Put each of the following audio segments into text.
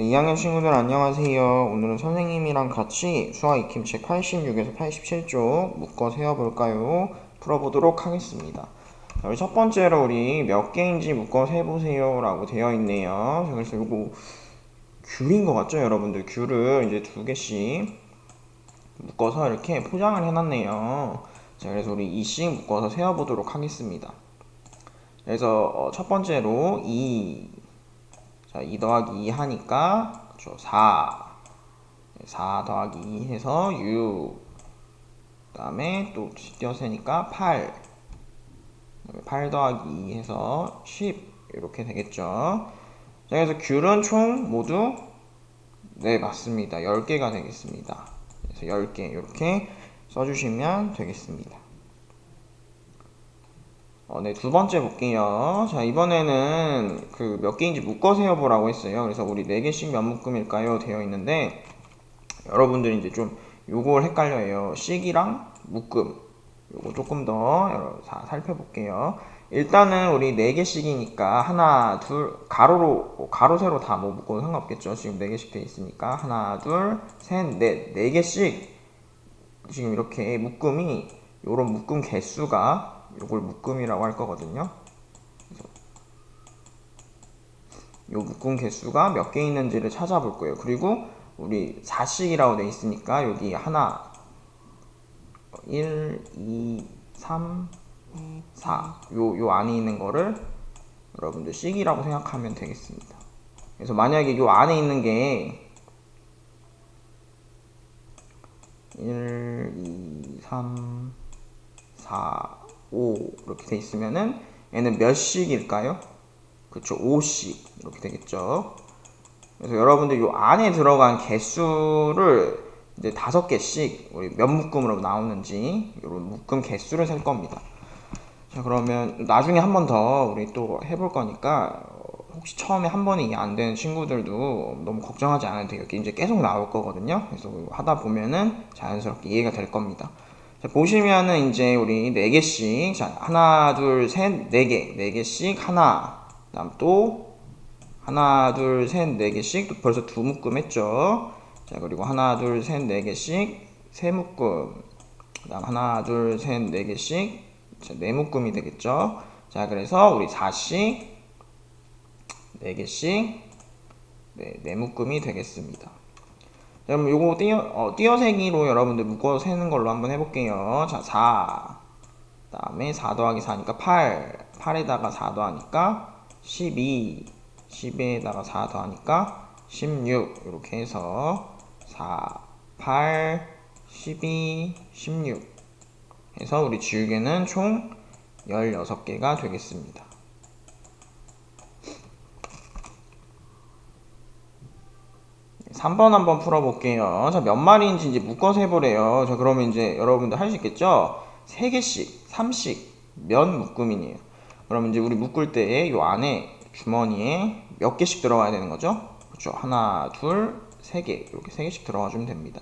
네, 2학년 친구들 안녕하세요. 오늘은 선생님이랑 같이 수학 익힘책 86에서 87쪽 묶어 세어볼까요? 풀어보도록 하겠습니다. 자, 우리 첫 번째로 우리 몇 개인지 묶어 세보세요 라고 되어 있네요. 자, 그래서 이거 귤인 것 같죠 여러분들? 귤을 이제 두 개씩 묶어서 이렇게 포장을 해놨네요. 자, 그래서 우리 이씩 묶어서 세어보도록 하겠습니다. 그래서 어, 첫 번째로 2 자, 2 더하기 2 하니까 그렇죠. 4 4 더하기 2 해서 6 그 다음에 또 띄어세니까 8 그다음에 8 더하기 2 해서 10 이렇게 되겠죠. 자, 그래서 귤은 총 모두 네, 맞습니다. 10개가 되겠습니다. 그래서 10개 이렇게 써주시면 되겠습니다. 어, 네, 두 번째 볼게요. 자, 이번에는 그 몇 개인지 묶어 세어보라고 했어요. 그래서 우리 네 개씩 몇 묶음일까요? 되어 있는데, 여러분들이 이제 좀 요걸 헷갈려요. 씩이랑 묶음. 요거 조금 더 여러, 자, 살펴볼게요. 일단은 우리 네 개씩이니까 하나, 둘, 가로로, 가로, 세로 다 뭐 묶어도 상관없겠죠. 지금 네 개씩 돼 있으니까. 하나, 둘, 셋, 넷. 네 개씩 지금 이렇게 묶음이, 요런 묶음 개수가 요걸 묶음이라고 할 거거든요. 요 묶음 개수가 몇 개 있는지를 찾아볼 거예요. 그리고 우리 4씩이라고 돼 있으니까 여기 하나 1, 2, 3, 4. 요, 요 안에 있는 거를 여러분들 씩이라고 생각하면 되겠습니다. 그래서 만약에 요 안에 있는 게 1, 2, 3, 4, 5 이렇게 돼 있으면은 얘는 몇 씩일까요? 그렇죠. 5씩 이렇게 되겠죠. 그래서 여러분들 이 안에 들어간 개수를 이제 다섯 개씩 우리 몇 묶음으로 나오는지 이런 묶음 개수를 셀 겁니다. 자 그러면 나중에 한 번 더 우리 또 해볼 거니까 혹시 처음에 한 번에 이해 안 되는 친구들도 너무 걱정하지 않아도 돼요. 이제 계속 나올 거거든요. 그래서 하다 보면은 자연스럽게 이해가 될 겁니다. 자, 보시면은 이제 우리 네 개씩 자 하나 둘셋네개네 개씩 하나 그다음 또 하나 둘셋네 개씩 또 벌써 두 묶음 했죠. 자 그리고 하나 둘셋네 개씩 세 묶음 그다음 하나 둘셋네 개씩 자, 네 묶음이 되겠죠. 자 그래서 우리 4씩 네 개씩 네, 네 묶음이 되겠습니다. 그럼 요거 띄어, 어, 띄어세기로 여러분들 묶어 세는 걸로 한번 해볼게요. 자, 4. 그 다음에 4 더하기 4니까 8. 8에다가 4 더하니까 12. 12에다가 4 더하니까 16. 이렇게 해서 4, 8, 12, 16. 해서 우리 지우개는 총 16개가 되겠습니다. 3번 한번 풀어볼게요. 자, 몇 마리인지 이제 묶어서 해보래요. 자, 그러면 이제 여러분들 할 수 있겠죠? 3개씩, 3씩, 몇 묶음이네요. 그러면 이제 우리 묶을 때이 안에 주머니에 몇 개씩 들어가야 되는 거죠? 그렇죠. 하나, 둘, 세 개. 이렇게 세 개씩 들어가 주면 됩니다.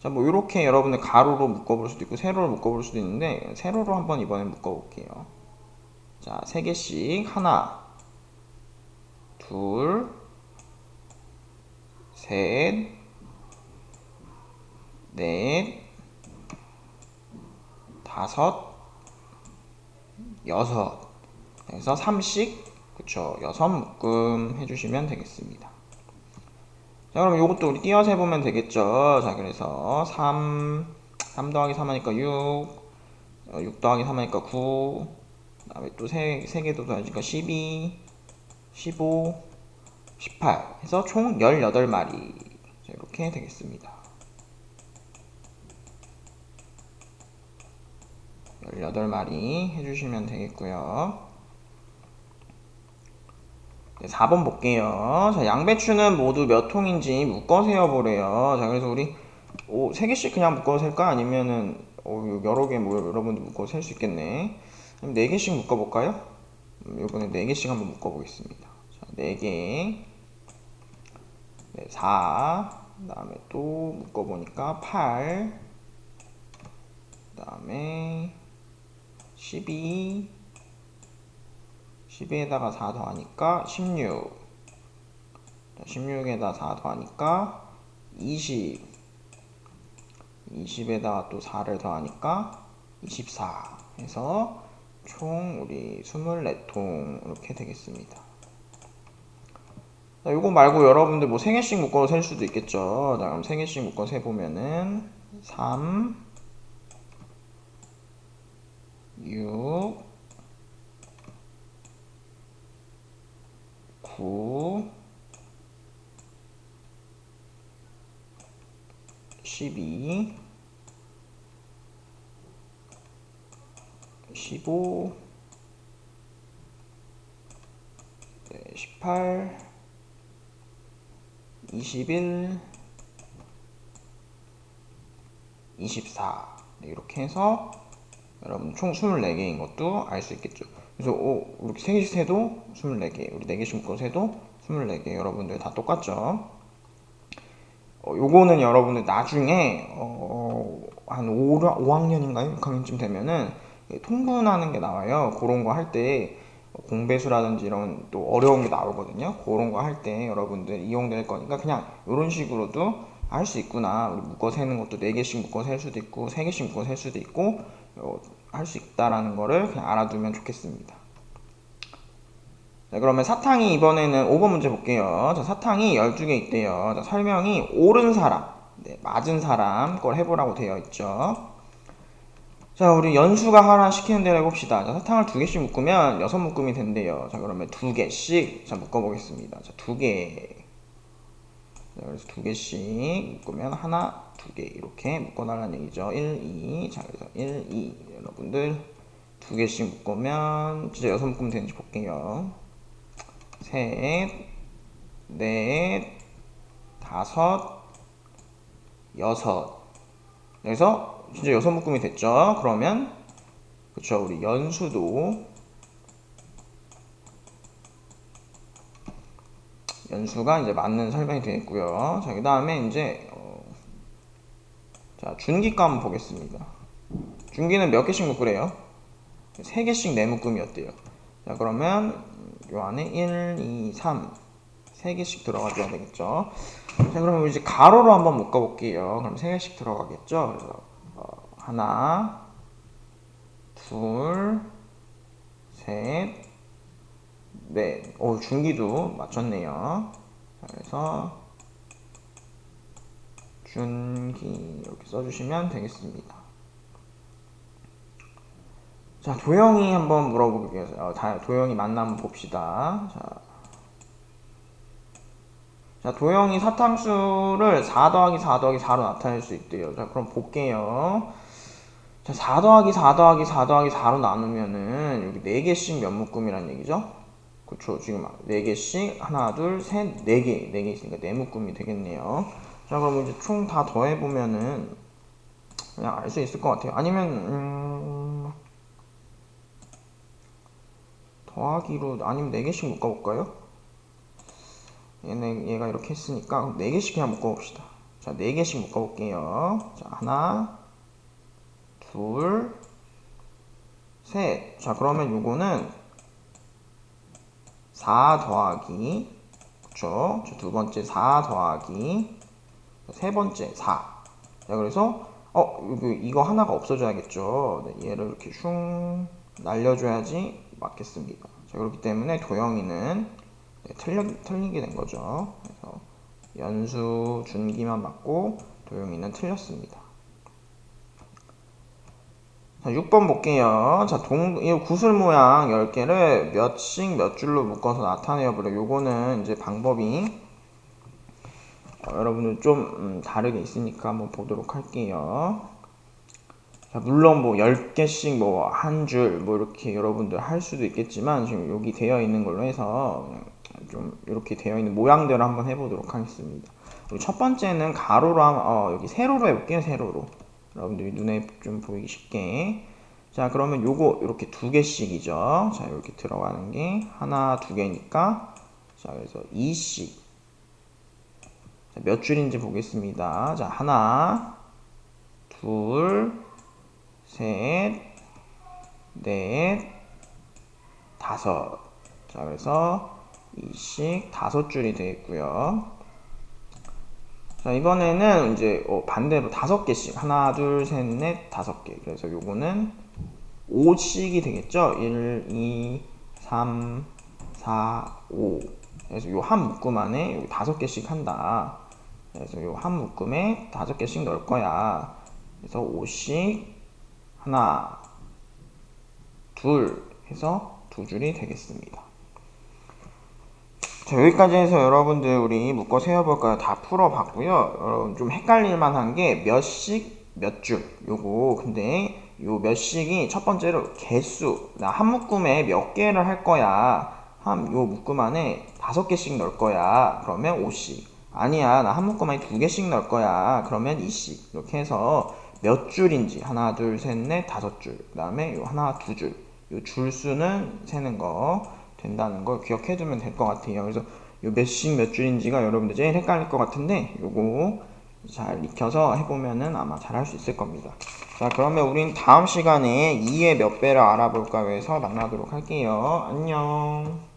자, 뭐 이렇게 여러분들 가로로 묶어볼 수도 있고 세로로 묶어볼 수도 있는데 세로로 한번 이번에 묶어볼게요. 자, 세 개씩 하나, 둘, 셋, 넷, 다섯, 여섯. 그래서 3씩, 그쵸. 여섯 묶음 해주시면 되겠습니다. 자, 그럼 이것도 우리 띄어서 해보면 되겠죠. 자, 그래서 3, 3 더하기 3 하니까 6, 6 어, 더하기 3 하니까 9, 그 다음에 또 3, 3개도 더하니까 12, 15, 18 해서 총 18마리 이렇게 되겠습니다. 18마리 해주시면 되겠고요. 네, 4번 볼게요. 자, 양배추는 모두 몇 통인지 묶어 세어보래요. 자, 그래서 우리 오, 3개씩 그냥 묶어 셀까? 아니면은 오, 여러 개 뭐, 여러분들 묶어 셀 수 있겠네. 그럼 4개씩 묶어볼까요? 음, 이번에 4개씩 한번 묶어보겠습니다. 자, 4개. 네, 4. 그 다음에 또 묶어보니까 8. 그 다음에 12. 12에다가 4 더하니까 16. 16에다 4 더하니까 20. 20에다가 또 4를 더하니까 24 해서 총 우리 24통 이렇게 되겠습니다. 자, 요거 말고 여러분들 뭐 3개씩 묶어서 셀 수도 있겠죠. 자, 그럼 3개씩 묶어서 해보면은 3, 6, 9, 12, 15, 네, 18, 21, 24 네, 이렇게 해서 여러분 총 24개인 것도 알 수 있겠죠. 그래서 오, 이렇게 3개씩 세도 24개, 우리 4개씩 묶어서 세도 24개 여러분들 다 똑같죠. 어, 요거는 여러분들 나중에 어, 한 5, 5학년인가요? 6학년쯤 되면은 통분하는 게 나와요. 그런 거 할 때 공배수라든지 이런 또 어려운 게 나오거든요. 그런 거 할 때 여러분들 이용될 거니까 그냥 이런 식으로도 할 수 있구나. 우리 묶어 세는 것도 4개씩 묶어 셀 수도 있고 3개씩 묶어 셀 수도 있고 어, 할수 있다라는 거를 그냥 알아두면 좋겠습니다. 자, 그러면 사탕이 이번에는 5번 문제 볼게요. 자, 사탕이 12개 있대요. 자, 설명이 옳은 사람, 네, 맞은 사람 걸 해보라고 되어 있죠. 자, 우리 연수가 하나 시키는 대로 해봅시다. 자, 사탕을 두 개씩 묶으면 여섯 묶음이 된대요. 자, 그러면 두 개씩 자, 묶어보겠습니다. 자, 두 개. 자, 그래서 두 개씩 묶으면 하나, 두 개 이렇게 묶어달라는 얘기죠. 1, 2. 자, 그래서 1, 2. 여러분들 두 개씩 묶으면 진짜 여섯 묶으면 되는지 볼게요. 셋, 넷, 다섯, 여섯. 그래서 진짜 여섯 묶음이 됐죠. 그러면 그쵸 우리 연수도 연수가 이제 맞는 설명이 되겠고요. 자, 그 다음에 이제 어, 자 한번 보겠습니다. 준기는 몇 개씩 묶으래요? 세 개씩 네 묶음이었대요. 자 그러면 요 안에 1, 2, 3 3개씩 들어가줘야 되겠죠. 자, 그러면 이제 가로로 한번 묶어볼게요. 그럼 3개씩 들어가겠죠. 그래서 어, 하나, 둘, 셋, 넷. 오, 중기도 맞췄네요. 자, 그래서 준기 이렇게 써주시면 되겠습니다. 자, 도영이 한번 물어보겠습니다. 어, 다, 도영이 만나면 봅시다. 자, 자, 도영이 사탕수를 4 더하기 4 더하기 4로 나타낼 수 있대요. 자, 그럼 볼게요. 자, 4 더하기 4 더하기 4 더하기 4로 나누면은 여기 4개씩 몇 묶음이란 얘기죠? 그쵸. 지금 4개씩 하나, 둘, 셋, 4개. 4개 있으니까 4묶음이 되겠네요. 자, 그럼 이제 총 다 더해보면은 그냥 알 수 있을 것 같아요. 아니면, 음, 더하기로 아니면 4개씩 묶어볼까요? 얘네, 얘가 이렇게 했으니까 4개씩 그냥 묶어봅시다. 자, 4개씩 묶어볼게요. 자, 하나, 둘, 셋. 자, 그러면 요거는 4 더하기, 그쵸? 두 번째 4 더하기, 세 번째 4. 자, 그래서, 어, 이거, 하나가 없어져야겠죠. 네, 얘를 이렇게 슝 날려줘야지 맞겠습니다. 자, 그렇기 때문에 도영이는 네, 틀려, 틀리게 된 거죠. 그래서 연수 준기만 맞고 도영이는 틀렸습니다. 자, 6번 볼게요. 자, 동, 이 구슬 모양 10개를 몇씩 몇 줄로 묶어서 나타내어 보려. 요거는 이제 방법이 어, 여러분들 좀 음, 다르게 있으니까 한번 보도록 할게요. 자, 물론 뭐 10개씩 뭐 한 줄 뭐 이렇게 여러분들 할 수도 있겠지만 지금 여기 되어 있는 걸로 해서 좀 이렇게 되어 있는 모양대로 한번 해보도록 하겠습니다. 첫 번째는 가로로 하면 어, 여기 세로로 해볼게요. 세로로. 여러분들이 눈에 좀 보이기 쉽게. 자, 그러면 요거 이렇게 두 개씩이죠. 자, 이렇게 들어가는 게 하나, 두 개니까 자, 그래서 2씩. 자, 몇 줄인지 보겠습니다. 자, 하나, 둘, 셋, 넷, 다섯. 자, 그래서 2씩 다섯 줄이 되겠고요. 자, 이번에는 이제 어, 반대로 다섯 개씩. 하나, 둘, 셋, 넷, 다섯 개. 그래서 요거는 5씩이 되겠죠? 1, 2, 3, 4, 5. 그래서 요 한 묶음 안에 요 다섯 개씩 한다. 그래서 요 한 묶음에 다섯 개씩 넣을 거야. 그래서 5씩 하나, 둘 해서 두 줄이 되겠습니다. 자, 여기까지 해서 여러분들 우리 묶어 세어볼까요? 다 풀어봤고요. 여러분 좀 헷갈릴 만 한 게 몇씩 몇 줄. 요거 근데 요 몇씩이 첫 번째로 개수. 나 한 묶음에 몇 개를 할 거야. 한 요 묶음 안에 다섯 개씩 넣을 거야. 그러면 5씩. 아니야, 나 한 묶음 안에 두 개씩 넣을 거야. 그러면 2씩. 이렇게 해서 몇 줄인지 하나, 둘, 셋, 넷, 다섯 줄. 그 다음에 요 하나, 두 줄. 요 줄수는 세는 거 된다는 걸 기억해 두면 될 것 같아요. 그래서 요 몇씩 몇 줄인지가 여러분들 제일 헷갈릴 것 같은데 요거 잘 익혀서 해보면은 아마 잘 할 수 있을 겁니다. 자, 그러면 우린 다음 시간에 2의 몇 배를 알아볼까 해서 만나도록 할게요. 안녕.